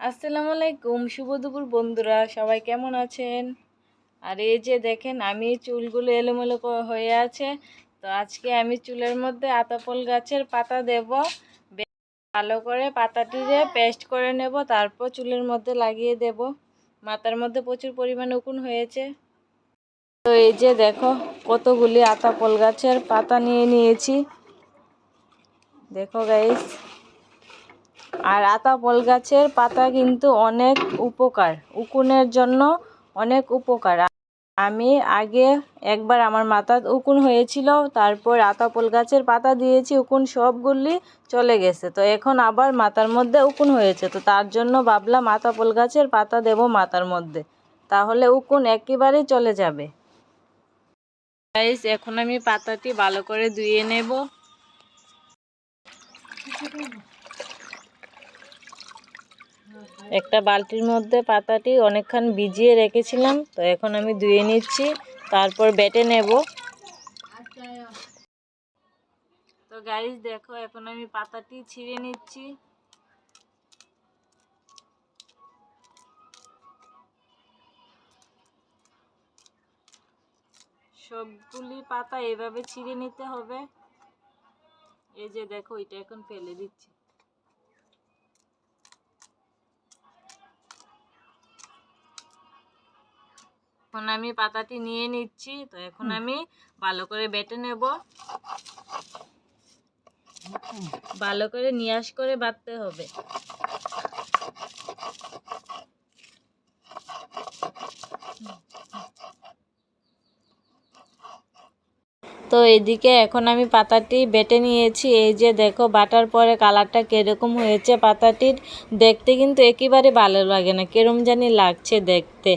আসসালামু আলাইকুম, শুভ দুপুর বন্ধুরা। সবাই কেমন আছেন? আর এই যে দেখেন, আমি চুলগুলো এলোমেলো হয়ে আছে। তো আজকে আমি চুলের মধ্যে আতাপল গাছের পাতা দেব। ভালো করে পাতাটিরে পেস্ট করে নেব, তারপর চুলের মধ্যে লাগিয়ে দেব। মাথার মধ্যে প্রচুর পরিমাণে উকুন হয়েছে। তো এই যে দেখো, কতগুলি আতাপল গাছের পাতা নিয়ে নিয়েছি। দেখো গাইস আর আতা আতাপল গাছের পাতা কিন্তু অনেক উপকার, উকুনের জন্য অনেক উপকার। আমি আগে একবার আমার মাথার উকুন হয়েছিল, তারপর আতাপল গাছের পাতা দিয়েছি, উকুন সবগুলি চলে গেছে। তো এখন আবার মাথার মধ্যে উকুন হয়েছে, তো তার জন্য ভাবলাম আতাপল গাছের পাতা দেব মাথার মধ্যে। তাহলে উকুন একেবারেই চলে যাবে। এখন আমি পাতাটি ভালো করে ধুয়ে নেব। একটা বালতির মধ্যে পাতাটি অনেকক্ষণ ভিজিয়ে রেখেছিলাম, তো এখন আমি ধুয়ে নিচ্ছি, তারপর বেটে নেব। তো গাইস দেখো, এখন আমি পাতাটি ছিঁড়ে নিচ্ছি। সবগুলি পাতা এভাবে ছিঁড়ে নিতে হবে। এই যে দেখো, এটা এখন ফেলে দিচ্ছি। এখন আমি পাতাটি নিয়ে নিচ্ছি তো এখন আমি ভালো করে বেটে নেব। ভালো করে নিয়াস করে বাটতে হবে। তো এদিকে এখন আমি পাতাটি বেটে নিয়েছি। এই যে দেখো, বাটার পরে কালারটা কীরকম হয়েছে পাতাটির, দেখতে কিন্তু একেবারে ভালো লাগে না, কেরম জানি লাগছে দেখতে।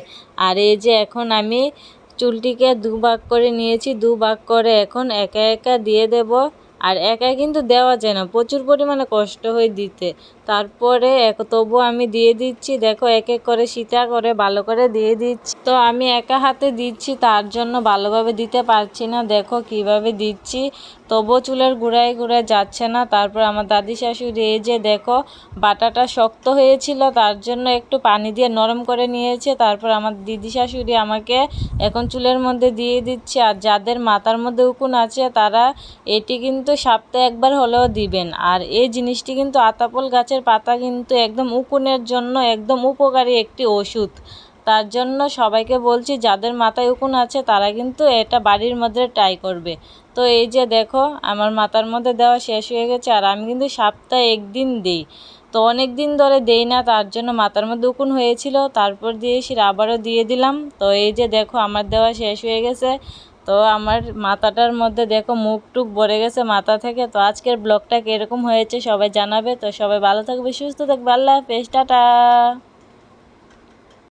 আর এই যে এখন আমি চুলটিকে দু ভাগ করে নিয়েছি দু ভাগ করে এখন একা একা দিয়ে দেব। আর একা কিন্তু দেওয়া যায় না। প্রচুর পরিমাণে কষ্ট হয় দিতে। তারপরে এক তবু আমি দিয়ে দিচ্ছি, দেখো এক এক করে সীতা করে ভালো করে দিয়ে দিচ্ছি। তো আমি একা হাতে দিচ্ছি, তার জন্য ভালোভাবে দিতে পারছি না। দেখো কীভাবে দিচ্ছি। তবুও চুলের গুঁড়ায় গুঁড়ায় যাচ্ছে না। তারপর আমার দাদি শাশুড়ি, এই যে দেখো বাটাটা শক্ত হয়েছিল, তার জন্য একটু পানি দিয়ে নরম করে নিয়েছে। তারপর আমার দিদি শাশুড়ি আমাকে এখন চুলের মধ্যে দিয়ে দিচ্ছে। আর যাদের মাথার মধ্যে উকুন আছে, তারা এটি কিন্তু সপ্তাহে একবার হলেও দিবেন। আর এই জিনিসটি কিন্তু আতাপল গাছের পাতা কিন্তু একদম উকুনের জন্য একদম উপকারী একটি ওষুধ। তার জন্য সবাইকে বলছি, যাদের মাথায় উকুন আছে, তারা কিন্তু এটা বাড়ির মধ্যে ট্রাই করবে। তো এই যে দেখো, আমার মাথার মধ্যে দেওয়া শেষ হয়ে গেছে, আর আমি কিন্তু সপ্তাহে একদিন দিই। তো অনেক দিন ধরে দেই না, তার জন্য মাথার মধ্যে উকুন হয়েছিল। তারপর দিয়েছি আবারও দিয়ে দিলাম। তো এই যে দেখো, আমার দেওয়া শেষ হয়ে গেছে। তো আমার মাথাটার মধ্যে দেখো মুখ টুক ভরে গেছে মাথা থেকে। তো আজকের ব্লগটা কীরকম হয়েছে সবাই জানাবে। তো সবাই ভালো থাকবে, সুস্থ থাকবে। আল্লাহ হাফেজ, টাটা।